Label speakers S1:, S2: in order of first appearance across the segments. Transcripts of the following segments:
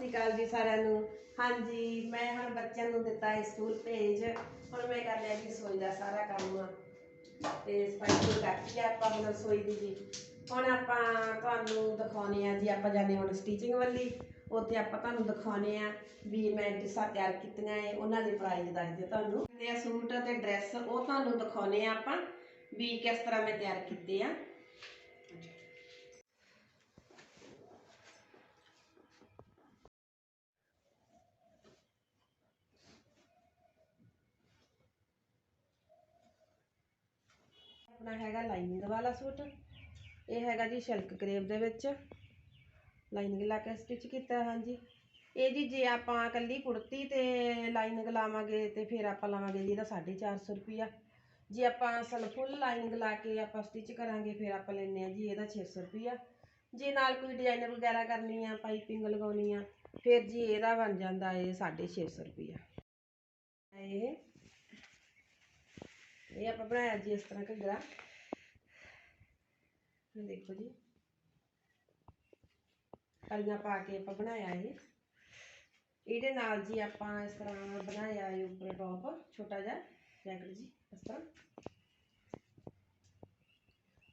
S1: ਸਤਿ ਸ਼੍ਰੀ ਅਕਾਲ ਜੀ ਸਾਰਿਆਂ ਨੂੰ। ਹਾਂਜੀ, ਮੈਂ ਹੁਣ ਬੱਚਿਆਂ ਨੂੰ ਦਿੱਤਾ ਹੈ ਸਕੂਲ ਭੇਜ ਹੁਣ ਮੈਂ ਕਰ ਲਿਆ ਜੀ ਰਸੋਈ ਦਾ ਸਾਰਾ ਕੰਮ। ਤੇ ਸਫ਼ਾਈ ਕਰਤੀ ਆ ਆਪਾਂ ਹੁਣ ਰਸੋਈ ਦੀ ਜੀ। ਹੁਣ ਆਪਾਂ ਤੁਹਾਨੂੰ ਦਿਖਾਉਣੇ ਆ ਜੀ, ਆਪਾਂ ਜਾਣੇ ਹੁਣ ਸਟੀਚਿੰਗ ਵਾਲੀ ਉੱਥੇ ਆਪਾਂ ਤੁਹਾਨੂੰ ਦਿਖਾਉਣੇ ਆ ਵੀ ਮੈਂ ਡਿਸਾਂ ਤਿਆਰ ਕੀਤੀਆਂ ਏ ਉਹਨਾਂ ਦੇ ਪ੍ਰਾਈਸ ਦੱਸਦੇ ਤੁਹਾਨੂੰ। ਤੇ ਸੂਟ ਤੇ ਡਰੈਸ ਉਹ ਤੁਹਾਨੂੰ ਦਿਖਾਉਣੇ ਆ ਆਪਾਂ ਵੀ ਕਿਸ ਤਰ੍ਹਾਂ ਮੈਂ ਤਿਆਰ ਕੀਤੇ ਆ। ਆਪਣਾ ਹੈਗਾ ਲਾਈਨਿੰਗ ਵਾਲਾ ਸੂਟ। ਇਹ ਹੈਗਾ ਜੀ ਸ਼ਿਲਕ ਕਰੇਬ ਦੇ ਵਿੱਚ। ਲਾਈਨਿੰਗ ਲਾ ਕੇ ਸਟਿਚ ਕੀਤਾ, ਹਾਂਜੀ। ਇਹ ਜੀ ਜੇ ਆਪਾਂ ਕੱਲੀ ਕੁੜਤੀ ਤੇ ਲਾਈਨਿੰਗ ਲਾਵਾਂਗੇ ਤੇ ਫਿਰ ਆਪਾਂ ਲਾਵਾਂਗੇ ਜੀ ਇਹਦਾ 450 ਰੁਪਿਆ ਜੇ ਆਪਾਂ ਅਸਲ ਫੁੱਲ ਲਾਈਨਿੰਗ ਲਾ ਕੇ ਆਪਾਂ ਸਟਿਚ ਕਰਾਂਗੇ, ਫਿਰ ਆਪਾਂ ਲੈਨੇ ਆ ਜੀ ਇਹਦਾ 600 ਰੁਪਿਆ ਜੇ ਨਾਲ ਕੋਈ ਡਿਜ਼ਾਈਨਰ ਵਗੈਰਾ ਕਰਨੀ ਆ, ਪਾਈਪਿੰਗ ਲਗਾਉਣੀ ਆ, ਫਿਰ ਜੀ ਇਹਦਾ ਬਣ ਜਾਂਦਾ ਏ 650 ਰੁਪਿਆ ਇਹ ਇਹ ਆਪਾਂ ਬਣਾਇਆ ਜੀ ਇਸ ਤਰ੍ਹਾਂ ਘੱਗਰਾ। ਇਹ ਦੇਖੋ ਜੀ। ਕਲੀਆਂ ਪਾ ਕੇ ਆਪਾਂ ਬਣਾਇਆ ਇਹ। ਇਹਦੇ ਨਾਲ ਜੀ ਆਪਾਂ ਇਸ ਤਰ੍ਹਾਂ ਬਣਾਇਆ ਹੈ ਉੱਪਰ ਟੌਪ ਛੋਟਾ ਜਿਹਾ ਜੈਕਟ ਜੀ, ਇਸ ਤਰ੍ਹਾਂ।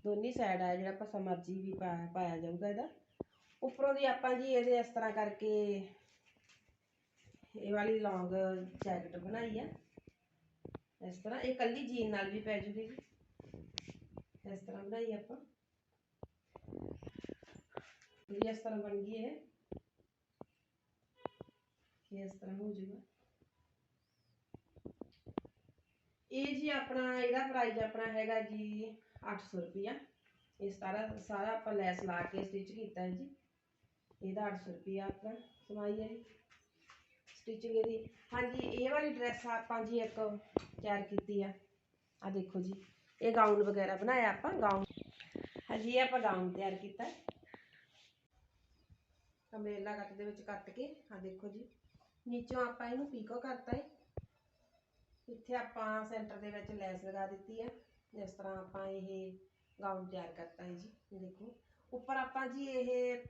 S1: ਦੋਨੀ ਸਾਈਡ ਆ, ਜਿਹੜਾ ਆਪਾਂ ਸਮਰਜੀ ਵੀ ਪਾਇਆ ਜਾਊਗਾ ਇਹਦਾ। ਉੱਪਰੋਂ ਦੀ ਆਪਾਂ ਜੀ ਇਹਦੇ ਇਸ ਤਰ੍ਹਾਂ ਕਰਕੇ ਇਹ ਵਾਲੀ ਲੌਂਗ ਜੈਕਟ ਬਣਾਈ ਆ। ਇਸ ਤਰ੍ਹਾਂ ਇਹ ਕੱਲੀ ਜੀਨ ਨਾਲ ਵੀ ਪੈ ਜੂਗੀ ਜੀ। ਇਸ ਤਰ੍ਹਾਂ ਬਣਾਈ ਆਪਾਂ। ਇਹ ਇਸ ਤਰ੍ਹਾਂ ਬਣ ਗਈ ਇਹ। ਇਹ ਇਸ ਤਰ੍ਹਾਂ ਹੋ ਜਾਊਗਾ ਇਹ ਜੀ ਆਪਣਾ ਇਹਦਾ ਪ੍ਰਾਈਸ ਆਪਣਾ ਹੈਗਾ ਜੀ 800 ਰੁਪਿਆ ਇਹ ਸਾਰਾ ਸਾਰਾ ਆਪਾਂ ਲੈਸ ਲਾ ਕੇ ਸਟਿਚ ਕੀਤਾ ਹੈ ਜੀ। ਇਹਦਾ 800 ਰੁਪਿਆ ਆਪਣਾ ਸਮਾਈ ਹੈ ਜੀ। ਸਟਿਚਿੰਗ ਇਹਦੀ। ਹਾਂਜੀ, ਇਹ ਵਾਲੀ ਡਰੈਸ ਆਪਾਂ ਜੀ ਇੱਕ ਤਿਆਰ ਕੀਤੀ ਆ। ਆ ਦੇਖੋ ਜੀ, ਇਹ ਗਾਊਨ ਵਗੈਰਾ ਬਣਾਇਆ ਆਪਾਂ ਗਾਊਨ ਹਾਂਜੀ, ਇਹ ਆਪਾਂ ਗਾਊਨ ਤਿਆਰ ਕੀਤਾ। ਅਮਰੇਲਾ ਕੱਟ ਦੇ ਵਿੱਚ ਕੱਟ ਕੇ ਆ ਦੇਖੋ ਜੀ। ਨੀਚੋਂ ਆਪਾਂ ਇਹਨੂੰ ਪੀਕੋ ਕਰਤਾ ਹੈ ਇੱਥੇ ਆਪਾਂ ਸੈਂਟਰ ਦੇ ਵਿੱਚ ਲੈਸ ਲਗਾ ਦਿੱਤੀ ਹੈ ਇਸ ਤਰ੍ਹਾਂ ਆਪਾਂ ਇਹ ਗਾਊਨ ਤਿਆਰ ਕਰਤਾ ਹੈ ਜੀ ਦੇਖੋ। ਉੱਪਰ ਆਪਾਂ ਜੀ ਇਹ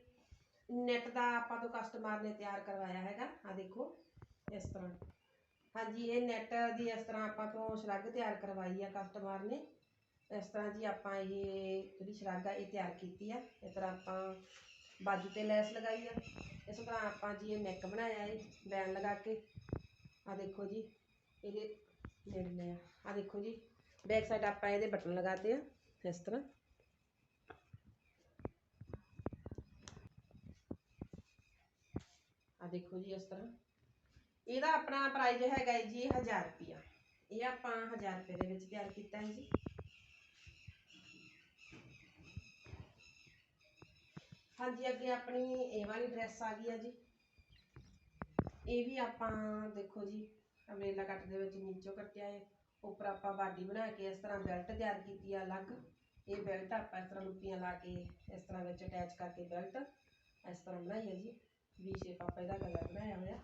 S1: ਨੈਟ ਦਾ ਆਪਾਂ ਤੋਂ ਕਸਟਮਰ ਨੇ ਤਿਆਰ ਕਰਵਾਇਆ ਹੈਗਾ ਆ ਦੇਖੋ। ਇਸ ਤਰ੍ਹਾਂ। ਹਾਂਜੀ, ਇਹ ਨੈਟ ਦੀ ਇਸ ਤਰ੍ਹਾਂ ਆਪਾਂ ਤੋਂ ਸ਼ਰੱਗ ਤਿਆਰ ਕਰਵਾਈ ਆ ਕਸਟਮਰ ਨੇ। ਇਸ ਤਰ੍ਹਾਂ ਜੀ ਆਪਾਂ ਇਹ ਜਿਹੜੀ ਸ਼ਰੱਗ ਆ, ਇਹ ਤਿਆਰ ਕੀਤੀ ਆ। ਇਸ ਤਰ੍ਹਾਂ ਆਪਾਂ ਬਾਜੂ ਤੇ ਲੈਸ ਲਗਾਈ ਆ। ਇਸ ਤਰ੍ਹਾਂ ਆਪਾਂ ਜੀ ਇਹ ਨੈਕ ਬਣਾਇਆ ਏ ਬੈਨ ਲਗਾ ਕੇ। ਆ ਦੇਖੋ ਜੀ, ਇਹਦੇ ਨੇੜੇ ਆ। ਆ ਦੇਖੋ ਜੀ ਬੈਕ ਸਾਈਡ ਆਪਾਂ ਇਹਦੇ ਬਟਨ ਲਗਾਤੇ ਆ, ਇਸ ਤਰ੍ਹਾਂ। ਆ ਦੇਖੋ ਜੀ, ਇਸ ਤਰ੍ਹਾਂ। ਇਹਦਾ ਆਪਣਾ ਪ੍ਰਾਈਜ਼ ਹੈਗਾ ਹੈ ਜੀ 1000 ਰੁਪਿਆ ਇਹ ਆਪਾਂ 1000 ਰੁਪਏ ਦੇ ਵਿੱਚ ਤਿਆਰ ਕੀਤਾ ਹੈ ਜੀ। ਹਾਂਜੀ, ਅੱਗੇ ਆਪਣੀ ਇਹ ਵਾਲੀ ਡਰੈਸ ਆ ਗਈ ਆ ਜੀ। ਇਹ ਵੀ ਆਪਾਂ ਦੇਖੋ ਜੀ ਅਮਰੇਲਾ ਕੱਟ ਦੇ ਵਿੱਚ ਨੀਚੋਂ ਕੱਟਿਆ ਹੈ। ਉੱਪਰ ਆਪਾਂ ਬਾਡੀ ਬਣਾ ਕੇ ਇਸ ਤਰ੍ਹਾਂ ਬੈਲਟ ਤਿਆਰ ਕੀਤੀ ਆ ਅਲੱਗ। ਇਹ ਬੈਲਟ ਆਪਾਂ ਇਸ ਤਰ੍ਹਾਂ ਲੁੱਪੀਆਂ ਲਾ ਕੇ ਇਸ ਤਰ੍ਹਾਂ ਵਿੱਚ ਅਟੈਚ ਕਰਕੇ ਬੈਲਟ ਇਸ ਤਰ੍ਹਾਂ ਬਣਾਈ ਹੈ ਜੀ। ਵੀ ਸ਼ੇਪ ਆਪਾਂ ਇਹਦਾ ਕਲਰ ਬਣਾਇਆ ਹੋਇਆ।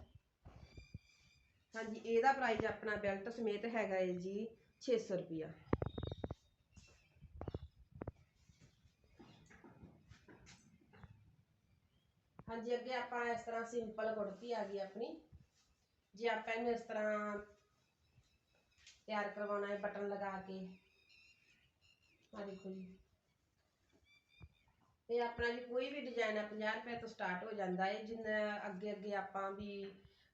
S1: ਹਾਂਜੀ, ਇਹਦਾ ਪ੍ਰਾਈਸ ਆਪਣਾ ਬੈਲਟ ਸਮੇਤ ਹੈਗਾ ਹੈ ਜੀ 600 ਰੁਪਿਆ ਹਾਂਜੀ, ਅੱਗੇ ਆਪਾਂ ਇਸ ਤਰ੍ਹਾਂ ਸਿੰਪਲ ਕੁੜਤੀ ਆ ਗਈ ਆਪਣੀ। ਜੇ ਆਪਾਂ ਇਹਨੂੰ ਇਸ ਤਰ੍ਹਾਂ ਤਿਆਰ ਕਰਵਾਉਣਾ ਹੈ ਬਟਨ ਲਗਾ ਕੇ। ਆ ਦੇਖੋ ਜੀ। ਇਹ ਆਪਣਾ ਜੀ ਕੋਈ ਵੀ ਡਿਜ਼ਾਈਨ ਆ 50 ਰੁਪਏ ਤੋਂ ਸਟਾਰਟ ਹੋ ਜਾਂਦਾ ਹੈ ਜਿੰਨਾ ਅੱਗੇ ਅੱਗੇ ਆਪਾਂ ਵੀ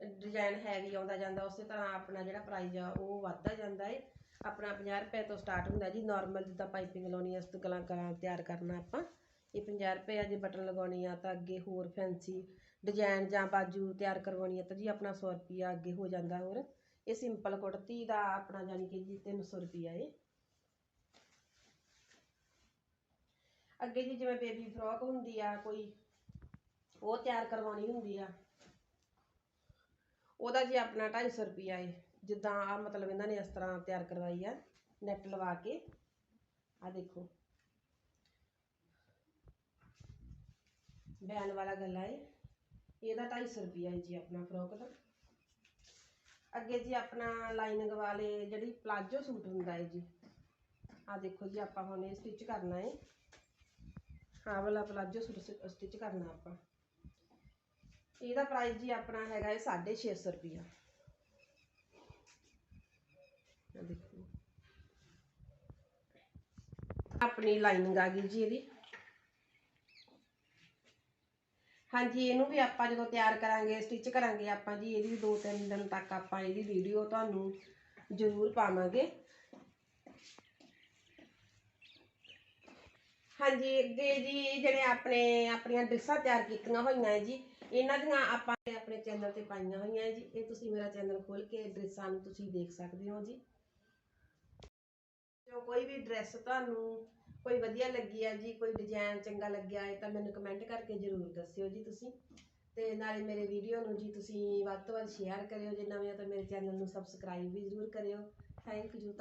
S1: ਡਿਜ਼ਾਈਨ ਹੈਵੀ ਆਉਂਦਾ ਜਾਂਦਾ, ਉਸੇ ਤਰ੍ਹਾਂ ਆਪਣਾ ਜਿਹੜਾ ਪ੍ਰਾਈਜ਼ ਆ, ਉਹ ਵੱਧਦਾ ਜਾਂਦਾ ਹੈ ਆਪਣਾ 50 ਰੁਪਏ ਤੋਂ ਸਟਾਰਟ ਹੁੰਦਾ ਜੀ ਨਾਰਮਲ ਜਿੱਦਾਂ ਪਾਈਪਿੰਗ ਲਾਉਣੀ ਆ ਉਸ ਤੋਂ ਗਲਾਂ ਗਲਾਂ ਤਿਆਰ ਕਰਨਾ ਆਪਾਂ। ਇਹ 50 ਰੁਪਏ ਆ ਜੇ ਬਟਨ ਲਗਾਉਣੀ ਆ, ਤਾਂ ਅੱਗੇ ਹੋਰ ਫੈਂਸੀ ਡਿਜ਼ਾਈਨ ਜਾਂ ਬਾਜੂ ਤਿਆਰ ਕਰਵਾਉਣੀ ਆ ਤਾਂ ਜੀ, ਆਪਣਾ 100 ਰੁਪਿਆ ਅੱਗੇ ਹੋ ਜਾਂਦਾ ਹੋਰ। ਇਹ ਸਿੰਪਲ ਕੁੜਤੀ ਦਾ ਆਪਣਾ ਜਾਨੀ ਕਿ ਜੀ 300 ਰੁਪਿਆ ਏ। ਅੱਗੇ ਜੀ, ਜਿਵੇਂ ਬੇਬੀ ਫਰੋਕ ਹੁੰਦੀ ਆ, ਕੋਈ ਉਹ ਤਿਆਰ ਕਰਵਾਉਣੀ ਹੁੰਦੀ ਆ। ਉਹਦਾ ਜੀ ਆਪਣਾ 250 ਰੁਪਿਆ ਏ, ਜਿੱਦਾਂ ਆ ਮਤਲਬ ਇਹਨਾਂ ਨੇ ਇਸ ਤਰ੍ਹਾਂ ਤਿਆਰ ਕਰਵਾਈ ਆ ਨੈਟ ਲਵਾ ਕੇ। ਆ ਦੇਖੋ। ਬੈਨ ਵਾਲਾ ਗਲਾ ਏ। ਇਹਦਾ 250 ਰੁਪਿਆ ਹੈ ਜੀ ਆਪਣਾ ਫਰੋਕ ਦਾ। ਅੱਗੇ ਜੀ ਆਪਣਾ ਲਾਈਨਿੰਗ ਵਾਲੇ ਜਿਹੜੀ ਪਲਾਜੋ ਸੂਟ ਹੁੰਦਾ ਹੈ ਜੀ। ਆ ਦੇਖੋ ਜੀ, ਆਪਾਂ ਹੁਣ ਇਹ ਸਟਿਚ ਕਰਨਾ ਹੈ ਆਹ ਵਾਲਾ ਪਲਾਜੋ ਸੂਟ ਸਟਿਚ ਕਰਨਾ ਆਪਾਂ। ਇਹਦਾ ਪ੍ਰਾਈਸ ਜੀ ਆਪਣਾ ਹੈਗਾ ਹੈ 650 ਰੁਪਿਆ ਆਹ ਦੇਖੋ। ਆਪਣੀ ਲਾਈਨਿੰਗ ਆ ਗਈ ਜੀ ਇਹਦੀ। ਹਾਂਜੀ, ਇਹਨੂੰ ਵੀ ਆਪਾਂ ਜਦੋਂ ਤਿਆਰ ਕਰਾਂਗੇ ਸਟਿਚ ਕਰਾਂਗੇ, ਆਪਾਂ ਜੀ ਇਹਦੀ ਦੋ ਤਿੰਨ ਦਿਨ ਤੱਕ ਆਪਾਂ ਇਹਦੀ ਵੀਡੀਓ ਤੁਹਾਨੂੰ ਜ਼ਰੂਰ ਪਾਵਾਂਗੇ। ਹਾਂਜੀ, ਅੱਗੇ ਜੀ ਜਿਹੜੇ ਆਪਣੇ, ਆਪਣੀਆਂ ਡਰੈਸਾਂ ਤਿਆਰ ਕੀਤੀਆਂ ਹੋਈਆਂ ਹੈ ਜੀ ਇਹਨਾਂ ਦੀਆਂ ਆਪਾਂ ਨੇ ਆਪਣੇ ਚੈਨਲ ਤੇ ਪਾਈਆਂ ਹੋਈਆਂ ਜੀ। ਇਹ ਤੁਸੀਂ ਮੇਰਾ ਚੈਨਲ ਖੋਲ ਕੇ ਡਰੈਸਾਂ ਨੂੰ ਤੁਸੀਂ ਦੇਖ ਸਕਦੇ ਹੋ ਜੀ। ਜੋ ਕੋਈ ਵੀ ਡਰੈਸ ਤੁਹਾਨੂੰ ਕੋਈ ਵਧੀਆ ਲੱਗੀ ਆ ਜੀ, ਕੋਈ ਡਿਜ਼ਾਈਨ ਚੰਗਾ ਲੱਗਿਆ ਹੈ, ਤਾਂ ਮੈਨੂੰ ਕਮੈਂਟ ਕਰਕੇ ਜ਼ਰੂਰ ਦੱਸਿਓ ਜੀ ਤੁਸੀਂ। ਤੇ ਨਾਲੇ ਮੇਰੇ ਵੀਡੀਓ ਨੂੰ ਜੀ ਤੁਸੀਂ ਵੱਧ ਤੋਂ ਵੱਧ ਸ਼ੇਅਰ ਕਰਿਓ ਜੇ ਨਵੇਂ ਹੋ ਤਾਂ ਮੇਰੇ ਚੈਨਲ ਨੂੰ ਸਬਸਕ੍ਰਾਈਬ ਵੀ ਜ਼ਰੂਰ ਕਰਿਓ। Thank you